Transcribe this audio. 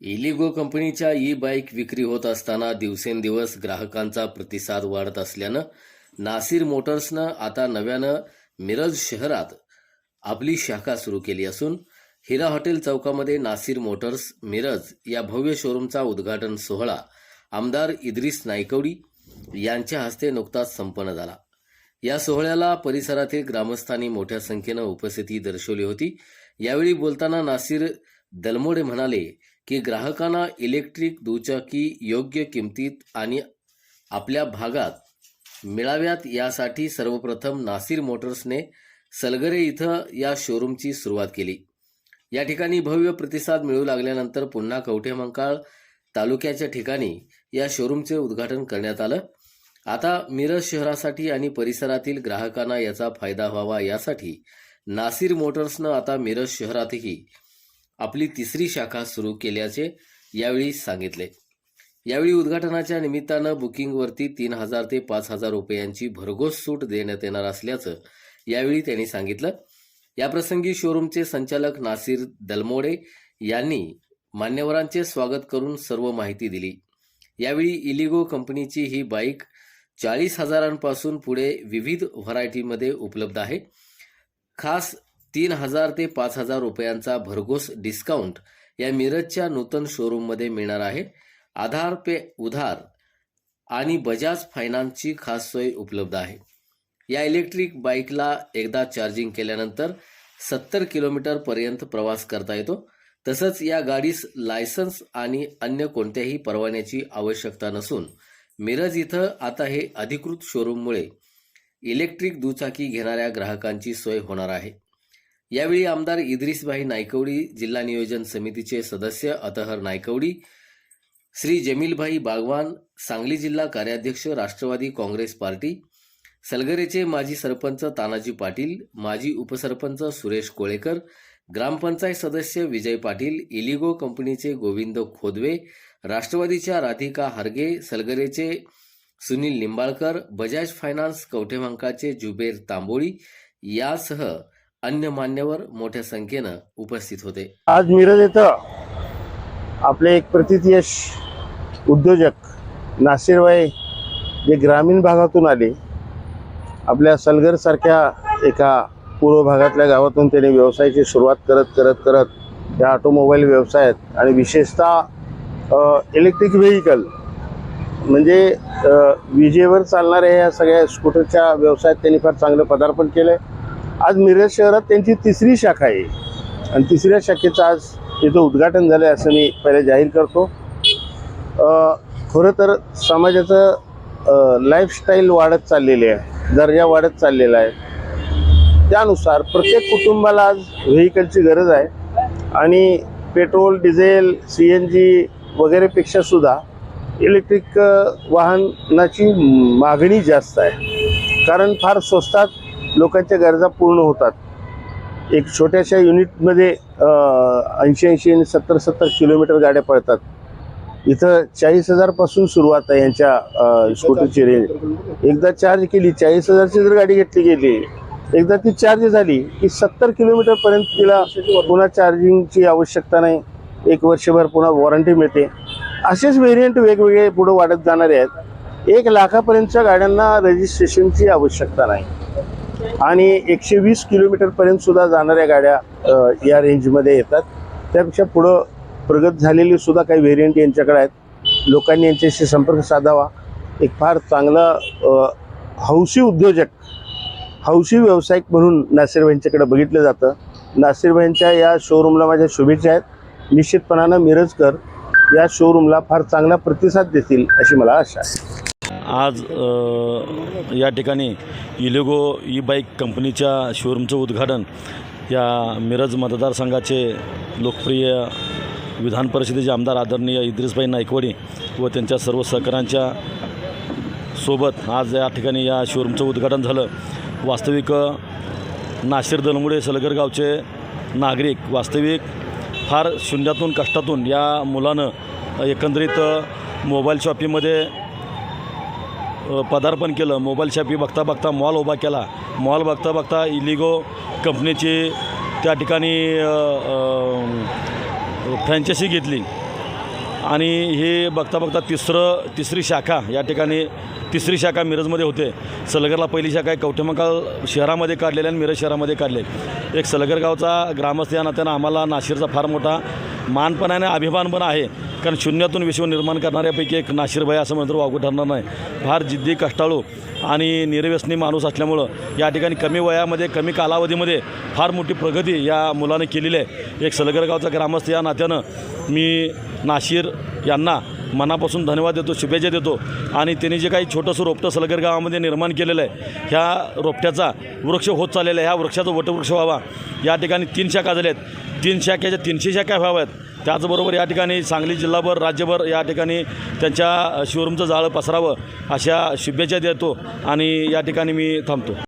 इलिगो कंपनीच्या e bike विक्री होत असताना दिवसेंदिवस ग्राहकांचा प्रतिसाद वाढत असल्यानं नासिर मोटर्सनं आता नव्यानं मिरज शहरात आपली शाखा सुरू केली असून हिरा हॉटेल चौकामध्ये नासिर मोटर्स मिरज या भव्य शोरूमचा उद्घाटन सोहळा आमदार इद्रिस नायकवडी यांच्या हस्ते नुकताच संपन्न झाला. या सोहळ्याला परिसरातील ग्रामस्थांनी मोठ्या संख्येनं उपस्थिती दर्शवली होती. यावेळी बोलताना नासिर दलमोडे म्हणाले की ग्राहकांना इलेक्ट्रिक दुचाकी योग्य किमतीत आणि आपल्या भागात मिळाव्यात यासाठी सर्वप्रथम नासिर मोटर्सने सलगरे इथं या शोरूमची सुरुवात केली. या ठिकाणी भव्य प्रतिसाद मिळू लागल्यानंतर पुन्हा कवठेमंकाळ तालुक्याच्या ठिकाणी या शोरूमचे उद्घाटन करण्यात आलं. आता मिरज शहरासाठी आणि परिसरातील ग्राहकांना याचा फायदा व्हावा यासाठी नासिर मोटर्सनं आता मिरज शहरातही आपली तिसरी शाखा सुरू केल्याचे यावेळी सांगितले. यावेळी उद्घाटनाच्या निमित्तानं बुकिंगवरती तीन हजार ते पाच हजार रुपयांची भरघोस सूट देण्यात येणार असल्याचं यावेळी त्यांनी सांगितलं. याप्रसंगी शोरूमचे संचालक नासिर दलमोडे यांनी मान्यवरांचे स्वागत करून सर्व माहिती दिली. यावेळी इलिगो कंपनीची ही बाईक चाळीस हजारांपासून पुढे विविध व्हरायटीमध्ये उपलब्ध आहे. खास तीन हजार ते पाच हजार रुपयांचा भरघोस डिस्काउंट या मिरजच्या नूतन शोरूममध्ये मिळणार आहे. आधार पे उधार आणि बजाज फायनान्सची खास सोय उपलब्ध आहे. या इलेक्ट्रिक बाईकला एकदा चार्जिंग केल्यानंतर सत्तर किलोमीटरपर्यंत प्रवास करता येतो. तसंच या गाडीस लायसन्स आणि अन्य कोणत्याही परवान्याची आवश्यकता नसून मिरज इथं आता हे अधिकृत शोरूममुळे इलेक्ट्रिक दुचाकी घेणाऱ्या ग्राहकांची सोय होणार आहे. यावेळी आमदार इद्रिसभाई नायकवडी जिल्हा नियोजन समितीचे सदस्य अतहर नायकवडी श्री जमीलभाई बागवान सांगली जिल्हा कार्याध्यक्ष राष्ट्रवादी काँग्रेस पार्टी सलगरेचे माजी सरपंच तानाजी पाटील माजी उपसरपंच सुरेश कोळेकर ग्रामपंचायत सदस्य विजय पाटील इलिगो कंपनीचे गोविंद खोदवे राष्ट्रवादीच्या राधिका हरगे सलगरेचे सुनील निंबाळकर बजाज फायनान्स कवठेमांकाचे जुबेर तांबोळी यासह अन्य मान्यवर मोठ्या संख्येनं उपस्थित होते. आज मिरज येथं आपले एक प्रतितयश उद्योजक नासिरवाई जे ग्रामीण भागातून आले आपल्या सलगरसारख्या एका पूर्व भागातल्या गावातून त्यांनी व्यवसायाची सुरुवात करत करत करत या ऑटोमोबाईल व्यवसायात आणि विशेषतः इलेक्ट्रिक व्हेकल म्हणजे विजेवर चालणाऱ्या या सगळ्या स्कूटरच्या व्यवसायात त्यांनी फार चांगलं पदार्पण केलं आज मिरज शहरात त्यांची तिसरी शाखा आहे. आणि तिसऱ्या शाखेचं आज इथं उद्घाटन झालं आहे असं मी पहिले जाहीर करतो. खरं तर समाजाचं लाईफस्टाईल वाढत चाललेली आहे. दर्जा वाढत चाललेला आहे. त्यानुसार प्रत्येक कुटुंबाला आज व्हेकलची गरज आहे. आणि petrol diesel C N G वगैरेपेक्षा सुद्धा इलेक्ट्रिक वाहनाची मागणी जास्त आहे. कारण फार स्वस्तात लोकांच्या गरजा पूर्ण होतात. एक छोट्याशा युनिटमध्ये ऐंशी ऐंशी आणि सत्तर सत्तर किलोमीटर गाड्या पळतात. इथं चाळीस हजारपासून सुरुवात आहे यांच्या स्कूटरची रेंज एकदा चार्ज केली चाळीस हजारची जर गाडी घेतली गेली एकदा ती चार्ज झाली की सत्तर किलोमीटरपर्यंत तिला पुन्हा चार्जिंगची आवश्यकता नाही. एक वर्षभर पुन्हा वॉरंटी मिळते. असेच व्हेरियंट वेगवेगळे पुढे वाढत जाणारे आहेत. एक लाखापर्यंतच्या गाड्यांना रजिस्ट्रेशनची आवश्यकता नाही. आणि एकशे वीस किलोमीटरपर्यंत सुद्धा जाणाऱ्या गाड्या या रेंजमध्ये येतात. त्यापेक्षा पुढं प्रगत झालेली सुद्धा काही व्हेरियंट यांच्याकडे आहेत. लोकांनी यांच्याशी संपर्क साधावा. एक फार चांगला हौशी उद्योजक हौशी व्यावसायिक म्हणून नासिरभाईंच्याकडे बघितलं जातं. नासिरबाईंच्या या शोरूमला माझ्या शुभेच्छा आहेत. निश्चितपणानं मिरजकर या शोरूमला फार चांगला प्रतिसाद देतील अशी मला आशा आहे. आज या ठिकाणी इलिगो ई बाईक कंपनीच्या शोरूमचं उद्घाटन या मिरज मतदारसंघाचे लोकप्रिय विधान परिषदेचे आमदार आदरणीय इद्रिसबाई नायकवडी व त्यांच्या सर्व सहकाऱ्यांच्या सोबत आज या ठिकाणी या शोरूमचं उद्घाटन झालं. वास्तविक नाशिर दलमुडे सलगर गावचे नागरिक वास्तविक फार शून्यातून कष्टातून या मुलानं एकंदरीत मोबाईल शॉपीमध्ये पदार्पण केलं. मोबाईल शॉपी बघता बघता मॉल उभा केला. मॉल बघता बघता इलिगो कंपनीची त्या ठिकाणी फ्रँचायसी घेतली. आणि हे बघता बघता तिसरं तिसरी शाखा या ठिकाणी तिसरी शाखा मिरजमध्ये होते. सलगरला पहिली शाखा आहे कवठेमकाल शहरामध्ये काढलेली आणि मिरज शहरामध्ये काढले एक सलगर गावचा ग्रामस्थ या नात्यानं आम्हाला नाशिरचा फार मोठा मान पण आहे आणि अभिमान पण आहे. कारण शून्यातून विश्व निर्माण करणाऱ्यापैकी एक नाशिरभाई असं म्हणतो वागू ठरणार नाही. फार जिद्दी कष्टाळू आणि निर्व्यसनी माणूस असल्यामुळं या ठिकाणी कमी वयामध्ये कमी कालावधीमध्ये फार मोठी प्रगती या मुलाने केलेली आहे. एक सलगर गावचा ग्रामस्थ या नात्यानं मी नाशिर यांना मनापासून धन्यवाद देतो शुभेच्छा देतो. आणि त्यांनी जे काही छोटंसं रोपटं सलगर गावामध्ये निर्माण केलेलं आहे ह्या रोपट्याचा वृक्ष होत चाललेला आहे. ह्या वृक्षाचा वटवृक्ष व्हावा. या ठिकाणी तीन शाखा झाल्या आहेत तीन शाखेच्या तीनशे शाखा व्हाव्यात. त्याचबरोबर या ठिकाणी सांगली जिल्हाभर राज्यभर या ठिकाणी त्यांच्या शिवरूमचं जाळं पसरावं अशा शुभेच्छा देतो. आणि या ठिकाणी मी थांबतो.